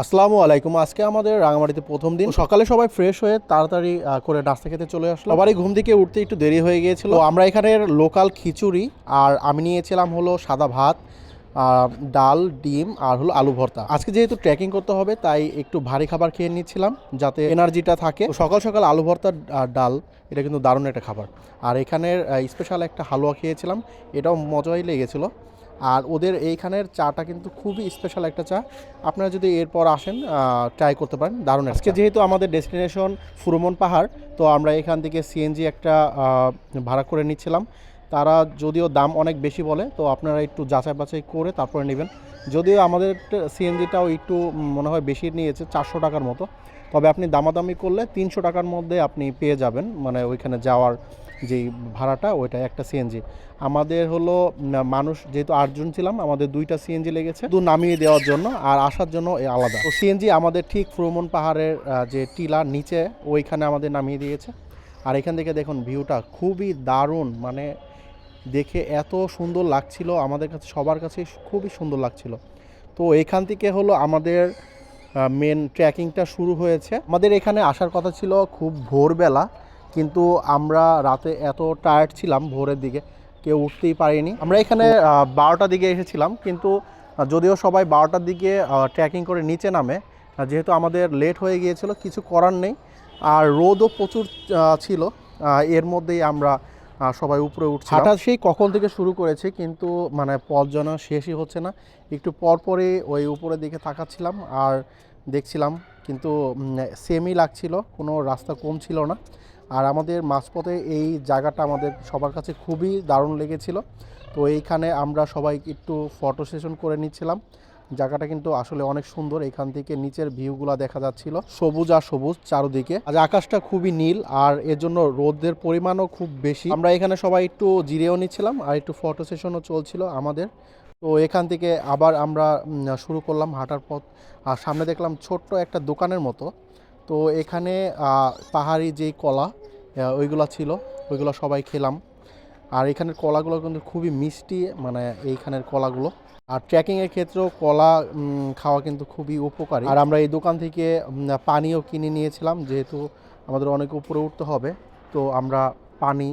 আসসালামু আলাইকুম। আজকে আমাদের রাঙামাটিতে প্রথম দিন। সকালে সবাই ফ্রেশ হয়ে তাড়াতাড়ি করে নাস্তা খেতে চলে আসলো সবারই ঘুম থেকে উঠতে একটু দেরি হয়ে গিয়েছিল। আমরা এখানের লোকাল খিচুড়ি, আর আমি নিয়েছিলাম হলো সাদা ভাত ডাল, ডিম, আর হলো আলু ভর্তা। আজকে যেহেতু ট্রেকিং করতে হবে, তাই একটু ভারী খাবার খেয়ে নিচ্ছিলাম, যাতে এনার্জিটা থাকে। সকাল সকাল আলু ভর্তা ডাল, এটা কিন্তু দারুণ একটা খাবার। আর এখানের স্পেশাল একটা হালুয়া খেয়েছিলাম। এটাও মজাই লেগেছিলো। আর ওদের এইখানের চাটা কিন্তু খুবই স্পেশাল একটা চা। আপনারা যদি এরপর আসেন ট্রাই করতে পারেন দারুণ আজকে যেহেতু আমাদের ডেস্টিনেশন ফুরমন পাহাড় তো আমরা এখান থেকে সিএনজি একটা ভাড়া করে নিচ্ছিলাম। তারা যদিও দাম অনেক বেশি বলে তো আপনারা একটু যাচাই বাছাই করে তারপরে নেবেন। যদিও আমাদের সিএনজিটাও একটু মনে হয় বেশি নিয়েছে চারশো টাকার মতো। তবে আপনি দামাদামি করলে তিনশো টাকার মধ্যে আপনি পেয়ে যাবেন মানে ওইখানে যাওয়ার যেই ভাড়াটা ওইটা একটা সিএনজি আমাদের হলো মানুষ, যেহেতু আটজন ছিলাম, আমাদের দুইটা সিএনজি লেগেছে। দু নামিয়ে দেওয়ার জন্য আর আসার জন্য আলাদা। তো সিএনজি আমাদের ঠিক ফ্রমন পাহাড়ের যে টিলা নিচে, ওইখানে আমাদের নামিয়ে দিয়েছে। আর এখান থেকে দেখুন, ভিউটা খুবই দারুণ। মানে দেখে এত সুন্দর লাগছিল। আমাদের কাছে, সবার কাছে খুবই সুন্দর লাগছিল। তো এখান থেকে হলো আমাদের মেন ট্রেকিংটা শুরু হয়েছে। আমাদের এখানে আসার কথা ছিল খুব ভোরবেলা। কিন্তু আমরা রাতে এত টায়ার্ড ছিলাম ভোরের দিকে, কেউ উঠতেই পারিনি। আমরা এখানে বারোটার দিকে এসেছিলাম, কিন্তু যদিও সবাই বারোটার দিকে ট্রেকিং করে নিচে নামে যেহেতু আমাদের লেট হয়ে গিয়েছিল, কিছু করার নেই। আর রোদও প্রচুর ছিল এর মধ্যেই আমরা সবাই উপরে উঠছি হাঁটা সেই কখন থেকে শুরু করেছে, কিন্তু মানে পথ যেন শেষই হচ্ছে না। একটু পর পরে ওই উপরের দিকে তাকাচ্ছিলাম আর দেখছিলাম কিন্তু সেমই লাগছিল, কোনো রাস্তা কম ছিল না। আর আমাদের মাঝপথে এই জায়গাটা আমাদের সবার কাছে খুবই দারুণ লেগেছিল। তো এইখানে আমরা সবাই একটু ফটো সেশন করে নিচ্ছিলাম। জায়গাটা কিন্তু আসলে অনেক সুন্দর, এখান থেকে নিচের ভিউগুলো দেখা যাচ্ছিল। সবুজ আর সবুজ চারদিকে। আজ আকাশটা খুবই নীল, আর এর জন্য রোদের পরিমাণও খুব বেশি। আমরা এখানে সবাই একটু জিরেও নিচ্ছিলাম, আর একটু ফটো সেশনও চলছিল আমাদের। তো এখান থেকে আবার আমরা শুরু করলাম হাঁটার পথ। আর সামনে দেখলাম ছোট্ট একটা দোকানের মতো। তো এখানে পাহাড়ি যেই কলা ওইগুলো ছিল, ওইগুলো সবাই খেলাম। আর এখানের কলাগুলো কিন্তু খুবই মিষ্টি মানে এইখানের কলাগুলো। আর ট্রেকিংয়ের ক্ষেত্রেও কলা খাওয়া কিন্তু খুবই উপকারী। আর আমরা এই দোকান থেকে পানিও কিনে নিয়েছিলাম, যেহেতু আমাদের অনেক উপরে উঠতে হবে। তো আমরা পানি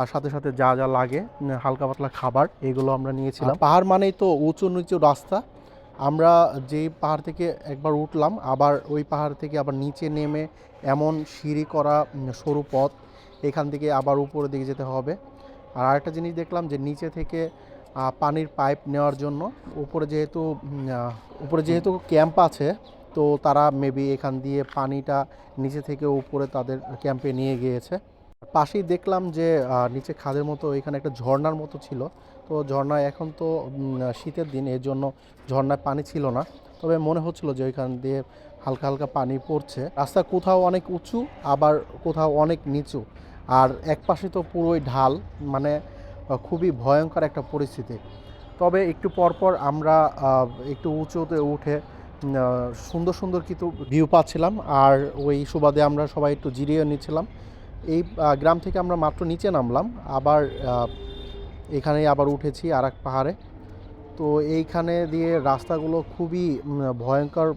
আর সাথে সাথে যা যা লাগে হালকা পাতলা খাবার, এগুলো আমরা নিয়েছিলাম। পাহাড় মানেই তো উঁচু নিচু রাস্তা। আমরা যেই পাহাড় থেকে একবার উঠলাম, আবার ওই পাহাড় থেকে আবার নিচে নেমে এমন সিঁড়ি করা সরু পথ, এখান থেকে আবার উপরের দিকে যেতে হবে। আর আরেকটা জিনিস দেখলাম যে নিচে থেকে পানির পাইপ নেওয়ার জন্য উপরে যেহেতু উপরে যেহেতু ক্যাম্প আছে, তো তারা মেবি এখান দিয়ে পানিটা নিচে থেকে উপরে তাদের ক্যাম্পে নিয়ে গিয়েছে। পাশেই দেখলাম যে নিচে খাদের মতো এখানে একটা ঝর্ণার মতো ছিল। তো ঝর্ণায় এখন তো শীতের দিন, এর জন্য ঝর্ণায় পানি ছিল না। তবে মনে হচ্ছিল যে, ওইখান দিয়ে হালকা হালকা পানি পড়ছে। রাস্তা কোথাও অনেক উঁচু, আবার কোথাও অনেক নিচু। আর এক পাশে তো পুরোই ঢাল মানে খুবই ভয়ঙ্কর একটা পরিস্থিতি। তবে একটু পরপর আমরা একটু উঁচুতে উঠে সুন্দর সুন্দর কিছু ভিউ পাচ্ছিলাম। আর ওই সুবাদে আমরা সবাই একটু জিরিয়ে নিচ্ছিলাম। এই গ্রাম থেকে আমরা মাত্র নিচে নামলাম। আবার এখানেই আবার উঠেছি আর এক পাহাড়ে। তো এইখানে দিয়ে রাস্তাগুলো খুবই ভয়ঙ্কর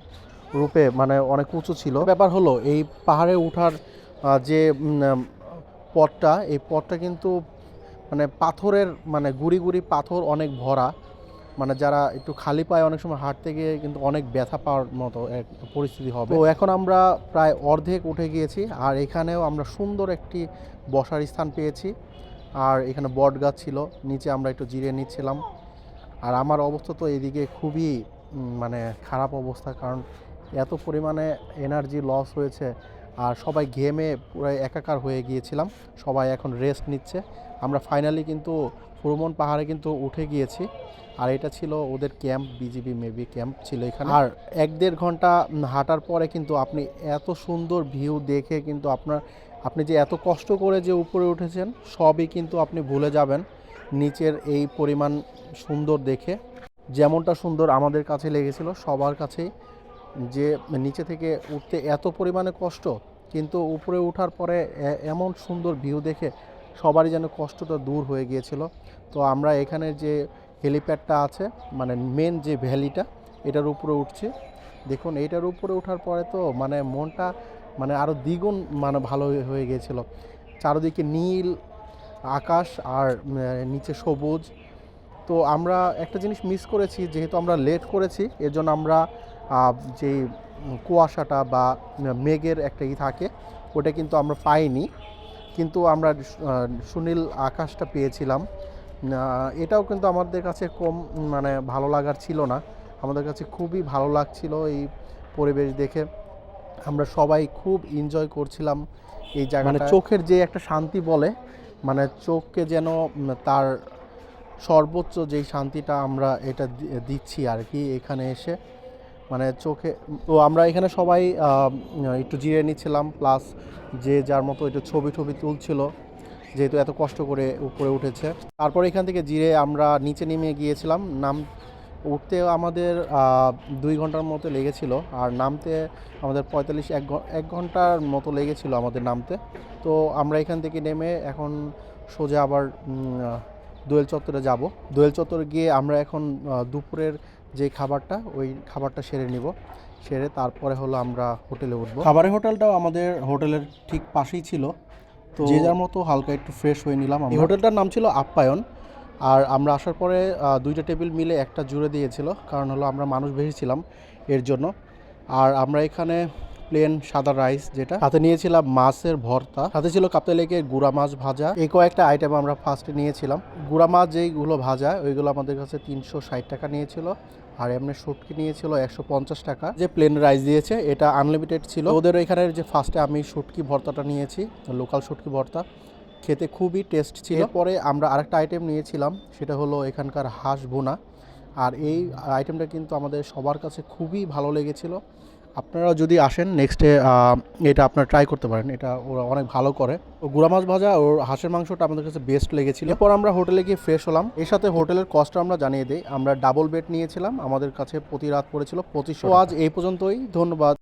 রূপে মানে অনেক উঁচু ছিল। ব্যাপার হলো, এই পাহাড়ে ওঠার যে পথটা, এই পথটা কিন্তু মানে পাথরের মানে গুড়ি গুড়ি পাথর অনেক ভরা। মানে যারা একটু খালি পায়ে অনেক সময় হাঁটতে গিয়ে কিন্তু অনেক ব্যথা পাওয়ার মতো এক পরিস্থিতি হবে। তো এখন আমরা প্রায় অর্ধেক উঠে গিয়েছি আর এখানেও আমরা সুন্দর একটি বসার স্থান পেয়েছি। আর এখানে বট গাছ ছিল, নিচে আমরা একটু জিরে নিচ্ছিলাম। আর আমার অবস্থা তো এদিকে খুবই মানে খারাপ অবস্থা কারণ এত পরিমাণে এনার্জি লস হয়েছে আর সবাই ঘেমে পুরো একাকার হয়ে গিয়েছিলাম। সবাই এখন রেস্ট নিচ্ছে। আমরা ফাইনালি কিন্তু ফুরমন পাহাড়ে কিন্তু উঠে গিয়েছি। আর এটা ছিল ওদের ক্যাম্প বিজিবি মেবি ক্যাম্প ছিল এখানে। আর এক দেড় ঘণ্টা হাঁটার পরে কিন্তু আপনি এত সুন্দর ভিউ দেখে কিন্তু আপনার, আপনি যে এত কষ্ট করে যে উপরে উঠেছেন, সবই কিন্তু আপনি ভুলে যাবেন নিচের এই পরিমাণ সুন্দর দেখে। যেমনটা সুন্দর আমাদের কাছে লেগেছিল, সবার কাছেই যে নিচে থেকে উঠতে এত পরিমাণে কষ্ট, কিন্তু উপরে ওঠার পরে এমন সুন্দর ভিউ দেখে সবারই যেন কষ্টটা দূর হয়ে গিয়েছিল। তো আমরা এখানে যে হেলিপ্যাডটা আছে মানে মেন যে ভ্যালিটা, এটার উপরে উঠছে। দেখুন, এইটার উপরে ওঠার পরে তো মানে মনটা মানে আরও দ্বিগুণ মানে ভালো হয়ে- গিয়েছিল। চারদিকে নীল আকাশ আর নিচে সবুজ। তো আমরা একটা জিনিস মিস করেছি, যেহেতু আমরা লেট করেছি এর জন্য আমরা যে কুয়াশাটা বা মেঘের একটা ই থাকে, ওটা কিন্তু আমরা পাইনি। কিন্তু আমরা সুনীল আকাশটা পেয়েছিলাম। এটাও কিন্তু আমাদের কাছে কম মানে ভালো লাগার ছিল না। আমাদের কাছে খুবই ভালো লাগছিল এই পরিবেশ দেখে। আমরা সবাই খুব এনজয় করছিলাম এই জায়গা মানে চোখের যে একটা শান্তি বলে মানে চোখকে যেন তার সর্বোচ্চ যেই শান্তিটা আমরা এটা দিচ্ছি আর কি এখানে এসে। মানে চোখে, তো আমরা এখানে সবাই একটু জিরে নিচ্ছিলাম প্লাস যে যার মতো একটু ছবি টবি তুলছিল, যেহেতু এত কষ্ট করে উপরে উঠেছে। তারপর এখান থেকে জিরে আমরা নিচে নেমে গিয়েছিলাম, নাম, উঠতে আমাদের দুই ঘণ্টার মতো লেগেছিল, আর নামতে আমাদের পঁয়তাল্লিশ, এক এক ঘণ্টার মতো লেগেছিল আমাদের নামতে। তো আমরা এখান থেকে নেমে এখন সোজা আবার দোয়েল চত্বরে যাব। দোয়েল চত্বরে গিয়ে আমরা এখন দুপুরের যে খাবারটা ওই খাবারটা সেরে নিব। সেরে তারপরে হলো আমরা হোটেলে উঠবো। খাবারের হোটেলটাও আমাদের হোটেলের ঠিক পাশেই ছিল। তো যে যার মতো হালকা একটু ফ্রেশ হয়ে নিলাম এই হোটেলটার নাম ছিল আপ্যায়ন। আর আমরা আসার পরে দুইটা টেবিল মিলে একটা জুড়ে দিয়েছিল। কারণ হলো আমরা মানুষ বেশি ছিলাম এর জন্য। আর আমরা এখানে প্লেন সাদা রাইস যেটা সাথে নিয়েছিলাম মাছের ভর্তা। সাথে ছিল কাপ্তাই লেকের গুড়া মাছ ভাজা। এই কয়েকটা আইটেম আমরা ফার্স্টে নিয়েছিলাম। গুড়া মাছ যেইগুলো ভাজা ওইগুলো আমাদের কাছে তিনশো ষাট টাকা নিয়েছিল। আর এমনি শুটকি নিয়েছিল একশো পঞ্চাশ টাকা, যে প্লেন রাইস দিয়েছে, এটা আনলিমিটেড ছিল। ওদের এখানের যে ফার্স্টে আমি শুটকি ভর্তাটা নিয়েছি লোকাল শুটকি ভর্তা, খেতে খুবই টেস্ট ছিল। পরে আমরা আরেকটা আইটেম নিয়েছিলাম, সেটা হলো এখানকার হাঁস বোনা আর এই আইটেমটা কিন্তু আমাদের সবার কাছে খুবই ভালো লেগেছিল। আপনারা যদি আসেন নেক্সটে এটা আপনারা ট্রাই করতে পারেন। এটা ওরা অনেক ভালো করে। ও গুড়া মাছ ভাজা ওর হাঁসের মাংসটা আমাদের কাছে বেস্ট লেগেছিল। এরপর আমরা হোটেলে গিয়ে ফ্রেশ হলাম। এর সাথে হোটেলের কস্টটা আমরা জানিয়ে দিই। আমরা ডাবল বেড নিয়েছিলাম। আমাদের কাছে প্রতি রাত পড়েছিল পঁচিশশো আজ এই পর্যন্তই। ধন্যবাদ।